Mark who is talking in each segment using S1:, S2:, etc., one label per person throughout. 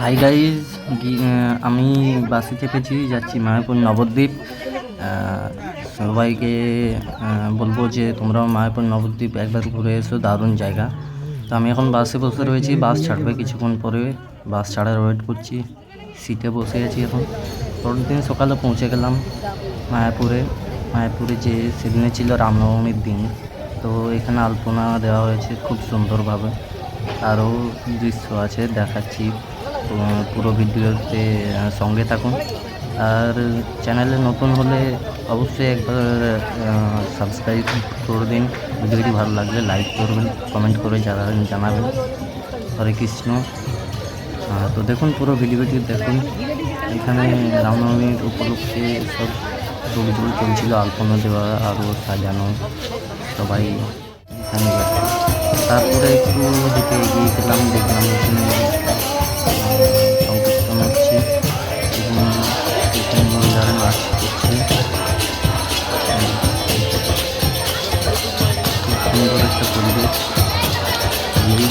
S1: Hi guys আমি বাসে চেপেছি, যাচ্ছি মায়াপুর নবদ্বীপ। সবাইকে বলব যে তোমরাও মায়াপুর নবদ্বীপ একবার ঘুরে এসো, দারুণ জায়গা। তো আমি এখন বাসে বসে রয়েছি, বাস ছাড়বে কিছুক্ষণ পরে। বাস ছাড়ার ওয়েট করছি সিটে বসে আছি এখন। পরের দিন সকালে পৌঁছে গেলাম মায়াপুরে। মায়াপুরে যে সেদিনে ছিল রামনবমীর দিন, তো এখানে আলপনা দেওয়া হয়েছে খুব সুন্দরভাবে। আরও দৃশ্য আছে, দেখাচ্ছি। পুরো ভিডিওতে সঙ্গে থাকুন। আর চ্যানেলে নতুন হলে অবশ্যই একবার সাবস্ক্রাইব করে দিন। ভিডিওটি ভালো লাগলে লাইক করবেন কমেন্ট করে জানাবেন জানাবেন। হরে কৃষ্ণ। তো দেখুন, পুরো ভিডিওটি দেখুন। এখানে রামনবমীর উপলক্ষে সব দৌড় চলছিল আলপনা দেওয়া, আরও সাজানো, সবাই গেছে। তারপরে একটু হেঁটে এগিয়ে গেলাম, দেখলাম এখানে সংকীর্তন হচ্ছে এবং এখানে মহিলারা নাচ করছে খুব সুন্দর একটা পরিবেশ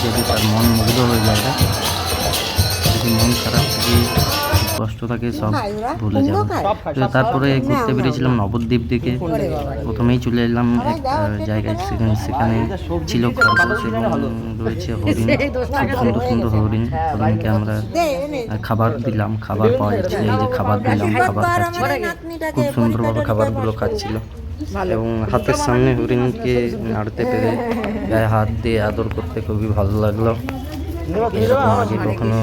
S1: যদি তার মন মুগ্ধ হয়ে যায়, যদি মন খারাপ থাকে কষ্ট থাকে সব ভুলে যাবে। তো তারপরে ঘুরতে বেরিয়েছিলাম নবদ্বীপ দিকে। প্রথমেই চলে এলাম একটা জায়গায়। সেখানে সেখানে ছিল খরগোশ এবং রয়েছে হরিণ। খুব সুন্দর সুন্দর হরিণ। হরিণকে আমরা খাবার দিলাম খাবার পাওয়া যাচ্ছিল এই যে খাবার দিলাম খাবার খাচ্ছিল খুব সুন্দরভাবে খাবারগুলো খাচ্ছিল। এবং হাতের সামনে হরিণকে নাড়তে পেরে গায়ে হাত দিয়ে আদর করতে খুবই ভালো লাগল। এরকম আগে কখনো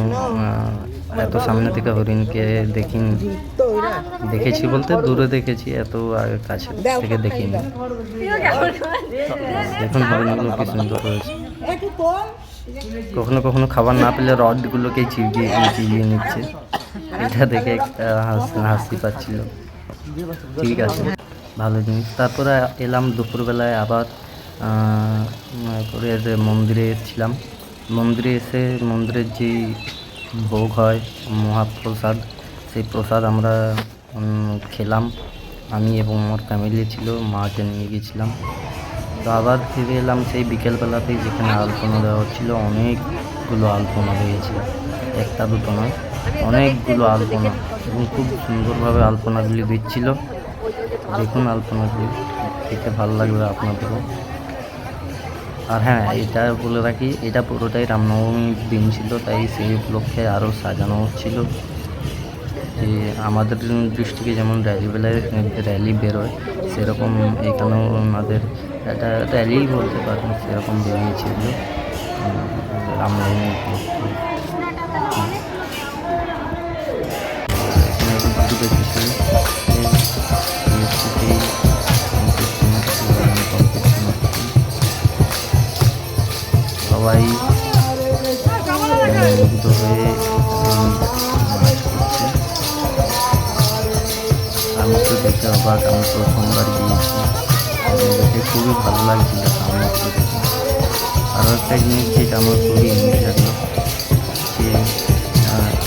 S1: এত সামনে থেকে হরিণকে দেখিনি। দেখেছি বলতে দূরে দেখেছি এত আগে কাছে থেকে দেখিনি। দেখুন হরিণগুলো কি সুন্দর হয়েছে। কখনো কখনো খাবার না পেলে রডগুলোকে চিবিয়ে চিবিয়ে নিচ্ছে। এটা দেখে একটা হাসি পাচ্ছিল। ঠিক আছে ভালো জিনিস। তারপরে এলাম দুপুরবেলায় আবার মায়াপুরের মন্দিরে এসেছিলাম। মন্দিরে এসে মন্দিরের যে ভোগ হয়, মহাপ্রসাদ, সেই প্রসাদ আমরা খেলাম। আমি এবং আমার ফ্যামিলি ছিল, মাকে নিয়ে গেছিলাম। তো আবার ফিরে এলাম সেই বিকেলবেলাতেই যেখানে আলপনা দেওয়া হচ্ছিল, অনেকগুলো আলপনা হয়েছিল একটা দুটো নয়, অনেকগুলো আলপনা এবং খুব সুন্দরভাবে আলপনাগুলি দিচ্ছিল। দেখুন আলপনাগুলি, দেখতে ভালো লাগবে আপনাদেরও। আর হ্যাঁ এটা বলে রাখি, এটা পুরোটাই রামনবমীর দিন ছিল, তাই সেই উপলক্ষে আরও সাজানো হচ্ছিল যে আমাদের দৃষ্টিকে যেমন র্যালি বেলায় র্যালি বেরোয়, সেরকম এখানেও ওনাদের একটা র্যালি বলতে পারেন, সেরকম বেরিয়েছিল রামনবমী উপলক্ষে। মুগ্ধ হয়ে আমি তো দেখে অবাক আমি প্রথমবার গিয়েছি দেখে খুবই ভালো লাগছিল। দেখে আরও একটা জিনিস যেটা আমার খুবই ইউনিক লাগল যে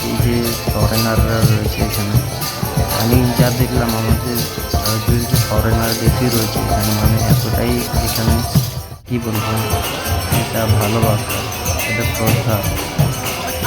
S1: এই যে ফরেনাররা রয়েছে এখানে আমি যা দেখলাম আমাদের ভারতীয় ফরেনার বেশি রয়েছে এখানে মানে এতটাই এখানে, কী বলব এটা ভালোবাসা এটা শ্রদ্ধা।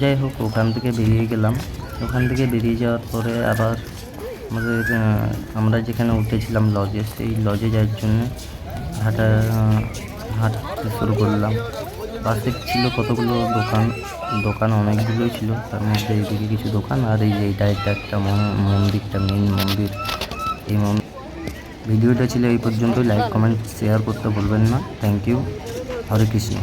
S1: যাই হোক, ওখান থেকে বেরিয়ে গেলাম। ওখান থেকে বেরিয়ে যাওয়ার পরে আবার আমাদের আমরা যেখানে উঠেছিলাম লজে সেই লজে যাওয়ার জন্য হাঁটা হাঁটতে শুরু করলাম। পাশে ছিল কতগুলো দোকান দোকান অনেকগুলোই ছিল। তার মধ্যে এইদিকে কিছু দোকান আর এই যে এইটা এটা একটা মন- মন্দিরটা মেন মন্দির। এই ভিডিওটা ছিল এই পর্যন্তই। লাইক কমেন্ট শেয়ার করতে ভুলবেন না। Thank you Hare Krishna